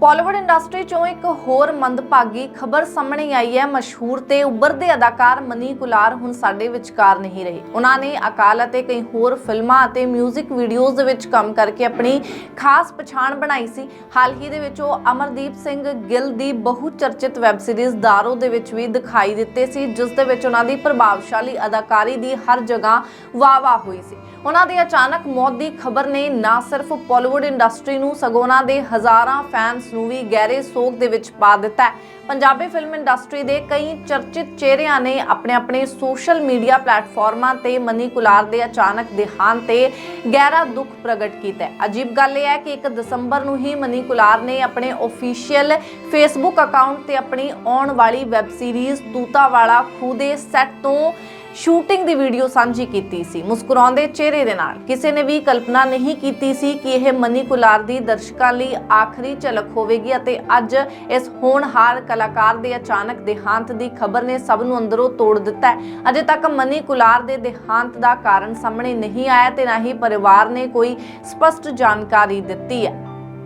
Bollywood industry ਚੋਂ ਇੱਕ ਹੋਰ ਮੰਦਭਾਗੀ ਖਬਰ ਸਾਹਮਣੇ ਆਈ ਹੈ। ਮਸ਼ਹੂਰ ਤੇ ਉੱਭਰਦੇ ਅਦਾਕਾਰ ਮਨੀ ਕੁਲਾਰ ਹੁਣ ਸਾਡੇ ਵਿਚਕਾਰ ਨਹੀਂ ਰਹੇ। ਉਹਨਾਂ ਨੇ ਅਕਾਲ ਅਤੇ ਕਈ ਹੋਰ ਫਿਲਮਾਂ ਅਤੇ 뮤직 ਵੀਡੀਓਜ਼ ਦੇ ਵਿੱਚ ਕੰਮ ਕਰਕੇ ਆਪਣੀ ਖਾਸ ਪਛਾਣ ਬਣਾਈ ਸੀ। ਹਾਲ ਹੀ ਦੇ ਵਿੱਚ ਉਹ ਅਮਰਦੀਪ ਸਿੰਘ ਗਿੱਲ ਦੀ ਬਹੁ ਚਰਚਿਤ ਵੈਬ ਸੀਰੀਜ਼ ਦਾਰੋ ਦੇ ਵਿੱਚ ਵੀ ਦਿਖਾਈ ਦਿੱਤੇ ਸੀ, ਜਿਸ ਦੇ ਵਿੱਚ ਉਹਨਾਂ ਦੀ ਪ੍ਰਭਾਵਸ਼ਾਲੀ ਅਦਾਕਾਰੀ ਦੀ ਹਰ ਜਗ੍ਹਾ ਵਾਹ-ਵਾਹ ਹੋਈ ਸੀ। ਉਹਨਾਂ ਦੀ ਅਚਾਨਕ ਮੌਤ ਦੀ ਖਬਰ ਨੇ ਨਾ ਸਿਰਫ ਬਾਲੀਵੁੱਡ ਇੰਡਸਟਰੀ ਨੂੰ, ਸਗੋਂ ਉਹਨਾਂ ਦੇ ਹਜ਼ਾਰਾਂ ਫੈਨਸ ਨੂੰ ਵੀ ਗਹਿਰੇ ਸੋਗ ਦੇ ਵਿੱਚ ਪਾ ਦਿੱਤਾ ਹੈ। ਪੰਜਾਬੀ ਫਿਲਮ ਇੰਡਸਟਰੀ ਦੇ ਕਈ ਚਰਚਿਤ ਚਿਹਰਿਆਂ ਨੇ ਆਪਣੇ ਆਪਣੇ ਸੋਸ਼ਲ ਮੀਡੀਆ ਪਲੇਟਫਾਰਮਾਂ ਤੇ ਮਨੀ ਕੁਲਾਰ ਦੇ ਅਚਾਨਕ ਦੇਹਾਂਤ ਤੇ ਗਹਿਰਾ ਦੁੱਖ ਪ੍ਰਗਟ ਕੀਤਾ ਹੈ। ਅਜੀਬ ਗੱਲ ਇਹ ਹੈ ਕਿ 1 ਦਸੰਬਰ ਨੂੰ ਹੀ ਮਨੀ ਕੁਲਾਰ ਨੇ ਆਪਣੇ ਅਫੀਸ਼ੀਅਲ ਫੇਸਬੁੱਕ ਅਕਾਊਂਟ ਤੇ ਆਪਣੀ ਆਉਣ ਵਾਲੀ ਵੈਬ ਸੀਰੀਜ਼ ਤੂਤਾ ਵਾਲਾ ਖੂਹ ਦੇ ਸੈੱਟ ਤੋਂ ਸ਼ੂਟਿੰਗ ਦੀ ਵੀਡੀਓ ਸਾਂਝੀ ਕੀਤੀ ਸੀ। ਮੁਸਕਰਾਉਂਦੇ ਚਿਹਰੇ ਦੇ ਨਾਲ। ਕਿਸੇ ਨੇ ਵੀ ਕਲਪਨਾ ਨਹੀਂ ਕੀਤੀ ਸੀ ਕਿ ਇਹ ਮਨੀ ਕੁਲਾਰ ਦੀ ਦਰਸ਼ਕਾਂ ਲਈ ਆਖਰੀ ਝਲਕ ਹੋਵੇਗੀ ਅਤੇ ਅੱਜ ਇਸ ਹੋਣਹਾਰ ਕਲਾਕਾਰ ਦੇ ਅਚਾਨਕ ਦੇਹਾਂਤ ਦੀ ਖਬਰ ਨੇ ਸਭ ਨੂੰ ਅੰਦਰੋਂ ਤੋੜ ਦਿੱਤਾ ਹੈ। ਅਜੇ ਤੱਕ ਮਨੀ ਕੁਲਾਰ ਦੇ ਦੇਹਾਂਤ ਦਾ ਕਾਰਨ ਸਾਹਮਣੇ ਨਹੀਂ ਆਇਆ ਤੇ ਨਾ ਹੀ ਪਰਿਵਾਰ ਨੇ ਕੋਈ ਸਪਸ਼ਟ ਜਾਣਕਾਰੀ ਦਿੱਤੀ ਹੈ।